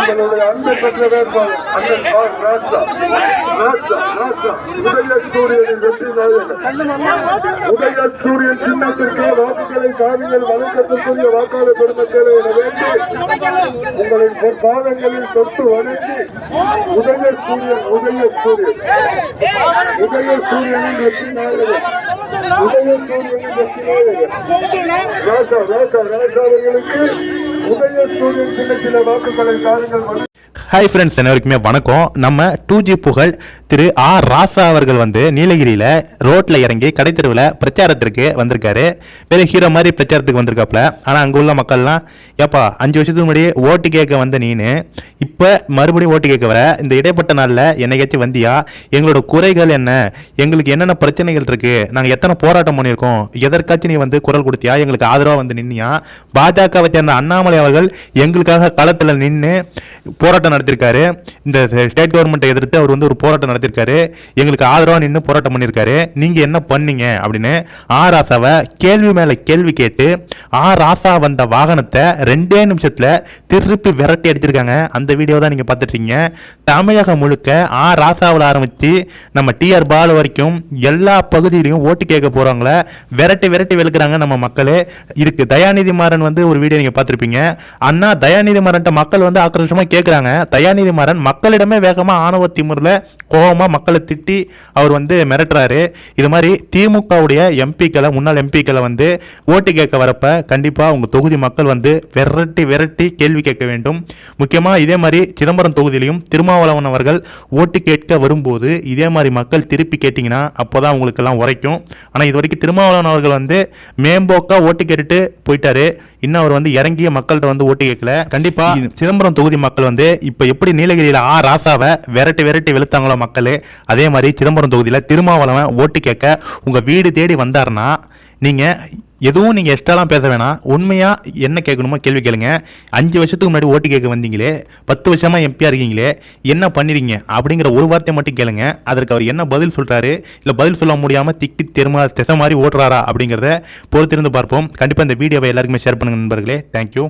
உங்களுடைய அன்பை பெற்ற வேட்பாளர் அண்ணன் ராஜா ராஜா ராஜா உதய சூரியனின் வெற்றி நாயகன் உதய சூரியன் சின்னத்திற்கு வாக்குகளை காவிகள் வழக்கத்திற்குரிய வாக்காளர் பெருமக்களை என வேண்டி உங்களின் பாதங்களில் தொட்டு வணங்கி உதய சூரியன் உதய சூரியன் உதய சூரியனின் வெற்றி நாயகன் உதய சூரியனின் வெற்றி நாயகன் ராஜா ராஜா ராஜா அவர்களுக்கு உதய சூரியன் சின்னத்தில வாக்குகளை காவிகள் ஹாய் ஃப்ரெண்ட்ஸ் அனைவருக்குமே வணக்கம். நம்ம டூ ஜி புகழ் திரு ஆர் ராசா அவர்கள் வந்து நீலகிரியில் ரோட்டில் இறங்கி கடைத்தெருவில் பிரச்சாரத்திற்கு வந்திருக்காரு. பெரிய ஹீரோ மாதிரி பிரச்சாரத்துக்கு வந்திருக்காப்புல. ஆனால் அங்கே உள்ள மக்கள்லாம் ஏப்பா அஞ்சு வருஷத்துக்கு முன்னாடி ஓட்டு கேட்க வந்த நீனு. இப்போ மறுபடியும் ஓட்டு கேட்க வர. இந்த இடைப்பட்ட நாளில் என்னைக்காச்சும் வந்தியா? எங்களோட குறைகள் என்ன? எங்களுக்கு என்னென்ன பிரச்சனைகள் இருக்குது நாங்கள் எத்தனை போராட்டம் பண்ணியிருக்கோம்? எதற்காச்சும் நீ வந்து குரல் கொடுத்தியா? எங்களுக்கு ஆதரவாக வந்து நின்னியா? பாஜகவை சேர்ந்த அண்ணாமலை அவர்கள் எங்களுக்காக களத்தில் நின்று போராட்டம் போராட்டம் நடத்திருக்காரு. இந்த ஸ்டேட் கவர்மெண்ட்டை எதிர்த்து அவர் வந்து ஒரு போராட்டம் நடத்திருக்காரு. எங்களுக்கு ஆதரவாக நின்று போராட்டம் பண்ணியிருக்காரு நீங்கள் என்ன பண்ணீங்க? அப்படின்னு ஆ ராசாவை கேள்வி மேலே கேள்வி கேட்டு ஆ ராசா வந்த வாகனத்தை ரெண்டே நிமிஷத்தில் திருப்பி விரட்டி அடிச்சிருக்காங்க. அந்த வீடியோ தான் நீங்கள் பார்த்துட்டீங்க தமிழகம் முழுக்க ஆ ராசாவில் ஆரம்பித்து நம்ம டிஆர் பாலு வரைக்கும் எல்லா பகுதியிலையும் ஓட்டு கேட்க போகிறவங்கள விரட்டி விரட்டி வெளுக்கிறாங்க நம்ம மக்களே. இதுக்கு தயாநிதி மாறன் வந்து ஒரு வீடியோ நீங்கள் பார்த்துருப்பீங்க. அண்ணா தயாநிதி மாறன்ட்ட மக்கள் வந்து ஆக்ரோஷமாக கேட்குறாங்க தயாநிதி மாறன் மக்களிடமே வேகமாக ஆணவ திமுறில் கோபமாக மக்களை திட்டி அவர் வந்து மிரட்டுறாரு. இது மாதிரி திமுகவுடைய எம்பிக்களை முன்னாள் எம்பிக்களை வந்து ஓட்டு கேட்க வரப்ப கண்டிப்பாக அவங்க தொகுதி மக்கள் வந்து விரட்டி விரட்டி கேள்வி கேட்க வேண்டும். முக்கியமாக இதே மாதிரி சிதம்பரம் தொகுதியிலையும் திருமாவளவன் அவர்கள் ஓட்டு கேட்க வரும்போது இதே மாதிரி மக்கள் திருப்பி கேட்டிங்கன்னா அப்போ தான் உங்களுக்கெல்லாம் உரைக்கும். ஆனால் இது வரைக்கும் திருமாவளவன் அவர்கள் வந்து மேம்போக்காக ஓட்டு கேட்டுட்டு போயிட்டாரு. இன்னும் அவர் வந்து இறங்கிய மக்கள்கிட்ட வந்து ஓட்டு கேட்கல. கண்டிப்பா சிதம்பரம் தொகுதி மக்கள் வந்து இப்போ எப்படி நீலகிரியில் ஆ ராசாவை விரட்டி விரட்டி வெளுத்தாங்களோ மக்கள் அதே மாதிரி சிதம்பரம் தொகுதியில் திருமாவளவன் ஓட்டு கேட்க உங்கள் வீடு தேடி வந்தாருன்னா நீங்கள் எதுவும் நீங்கள் எக்ஸ்ட்ராலாம் பேச வேணாம். உண்மையாக என்ன கேட்கணுமோ கேள்வி கேளுங்க. அஞ்சு வருஷத்துக்கு முன்னாடி ஓட்டு கேட்க வந்தீங்களே பத்து வருஷமாக எம்பியாக இருக்கீங்களே என்ன பண்ணிடுங்க அப்படிங்கிற ஒரு வார்த்தை மட்டும் கேளுங்க. அதற்கு அவர் என்ன பதில் சொல்கிறாரு இல்லை பதில் சொல்ல முடியாமல் திக்கி தெருமா திசை மாதிரி ஓட்டுறாரா அப்படிங்கிறத பொறுத்திருந்து பார்ப்போம். கண்டிப்பாக இந்த வீடியோவை எல்லாருக்குமே ஷேர் பண்ணுங்க நண்பர்களே. தேங்க்யூ